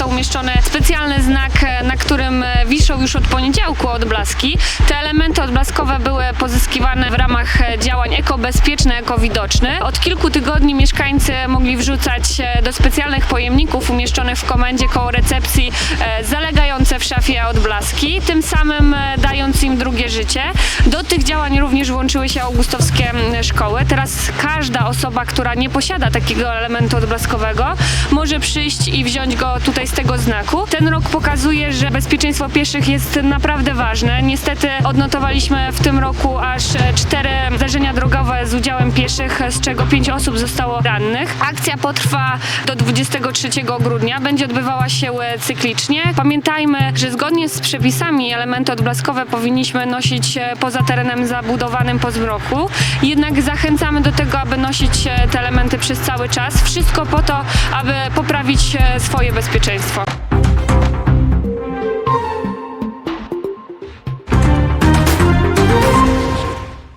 został umieszczony specjalny znak, e, na którym e, wiszą już od poniedziałku odblaski. Te elementy odblaskowe były pozyskiwane w ramach e, działań ekobezpieczny, ekowidoczny. Od kilku tygodni mieszkańcy mogli wrzucać e, do specjalnych pojemników umieszczonych w komendzie koło recepcji e, zalegające w szafie odblaski, tym samym dając im drugie życie. Do tych działań również włączyły się augustowskie szkoły. Teraz każda osoba, która nie posiada takiego elementu odblaskowego, może przyjść i wziąć go tutaj z tego znaku. Ten rok pokazuje, że bezpieczeństwo pieszych jest naprawdę ważne. Niestety odnotowaliśmy w tym roku aż cztery zdarzenia drogowe z udziałem pieszych, z czego pięć osób zostało rannych. Akcja potrwa do 23 grudnia, będzie odbywała się cyklicznie. Pamiętajmy, że zgodnie z przepisami elementy odblaskowe powinniśmy nosić poza terenem zabudowanym po zmroku. Jednak zachęcamy do tego, aby nosić te elementy przez cały czas. Wszystko po to, aby poprawić swoje bezpieczeństwo.